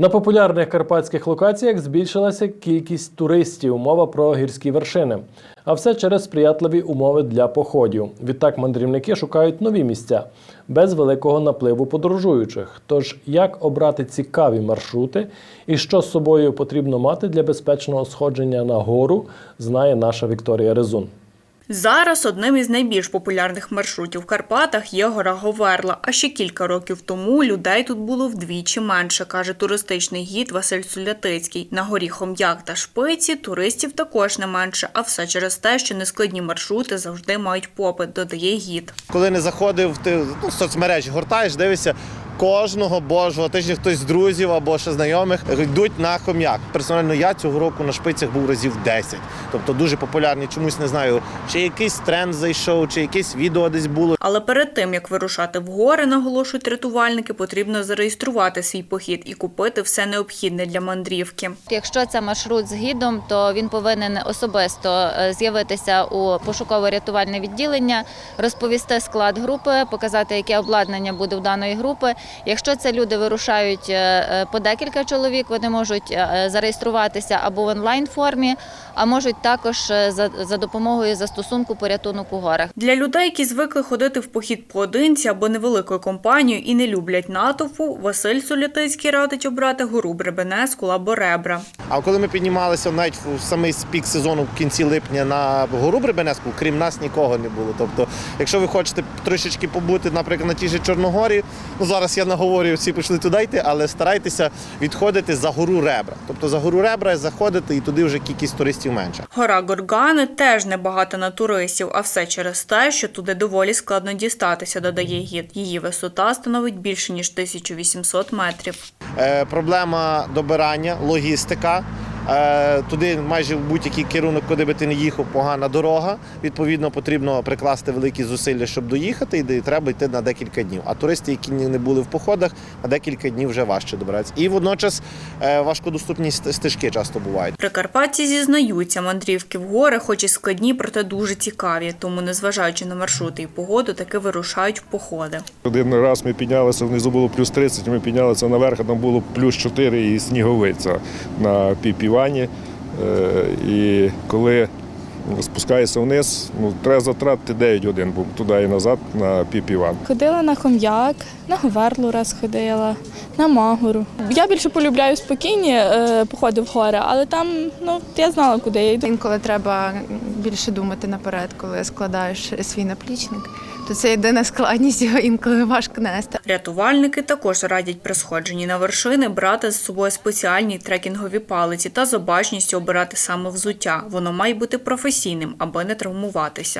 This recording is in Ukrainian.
На популярних карпатських локаціях збільшилася кількість туристів. Мова про гірські вершини. А все через сприятливі умови для походів. Відтак мандрівники шукають нові місця без великого напливу подорожуючих. Тож як обрати цікаві маршрути і що з собою потрібно мати для безпечного сходження на гору, знає наша Вікторія Резун. Зараз одним із найбільш популярних маршрутів в Карпатах є гора Говерла. А ще кілька років тому людей тут було вдвічі менше, каже туристичний гід Василь Сулятицький. На горі Хом'як та Шпиці туристів також не менше, а все через те, що нескладні маршрути завжди мають попит, додає гід. Коли не заходив, ти ну, соцмережі гортаєш, дивишся. Кожного божого тижня хтось з друзів або ще знайомих йдуть на хом'як. Персонально я цього року на шпицях був разів 10. Тобто дуже популярний. Чомусь не знаю, чи якийсь тренд зайшов, чи якесь відео десь було. Але перед тим як вирушати в гори, наголошують рятувальники, потрібно зареєструвати свій похід і купити все необхідне для мандрівки. Якщо це маршрут з гідом, то він повинен особисто е, з'явитися у пошуково-рятувальне відділення, розповісти склад групи, показати, яке обладнання буде у даної групи. Якщо це люди вирушають е, е, по декілька чоловік, вони можуть е, зареєструватися або в онлайн формі, а можуть також за допомогою застосунку порятунок у горах. Для людей, які звикли ходити в похід поодинці або невеликою компанією і не люблять натовпу, Василь сулітицький радить обрати гору Бребенеску або Ребра. А коли ми піднімалися навіть в самий пік сезону в кінці липня на гору Бребенеску, крім нас нікого не було. Тобто, якщо ви хочете трішечки побути, наприклад, на тій же Чорногорі, ну зараз я наговорю, всі пішли туди йти, але старайтеся відходити за гору Ребра. Тобто за гору Ребра заходити і туди вже кількість туристів менша. Гора Горгани теж небагато на туристів, а все через те, що туди доволі складно дістатися, додає гід. Її висота становить більше ніж 1800 метрів. Е, проблема добирання, логістика. Е, туди майже в будь-який керунок, куди би ти не їхав, погана дорога. Відповідно, потрібно прикласти великі зусилля, щоб доїхати, і де треба йти на декілька днів. А туристи, які не були в походах, на декілька днів вже важче добиратися. І водночас е, важкодоступні стежки часто бувають. Прикарпатці зізнаються, мандрівки в гори, хоч і складні, проте дуже цікаві. Тому, незважаючи на маршрути і погоду, таки вирушають в походи. Один раз ми піднялися, внизу було плюс 30, ми піднялися наверх, а там було плюс 4 і сніговиця на піпівані. Е, І коли спускаєшся вниз, ну, треба затратити 9 годин, бо туди і назад на піпіван. Ходила на хом'як, на Говерлу раз ходила, на Магору. Я більше полюбляю спокійні е, походи в гори, але там ну я знала, куди я йду. Інколи треба більше думати наперед, коли складаєш свій наплічник. То це єдина складність, його інколи важко нести. Рятувальники також радять при сходженні на вершини брати з собою спеціальні трекінгові палиці та з обачністю обирати саме взуття. Воно має бути професійним, аби не травмуватися.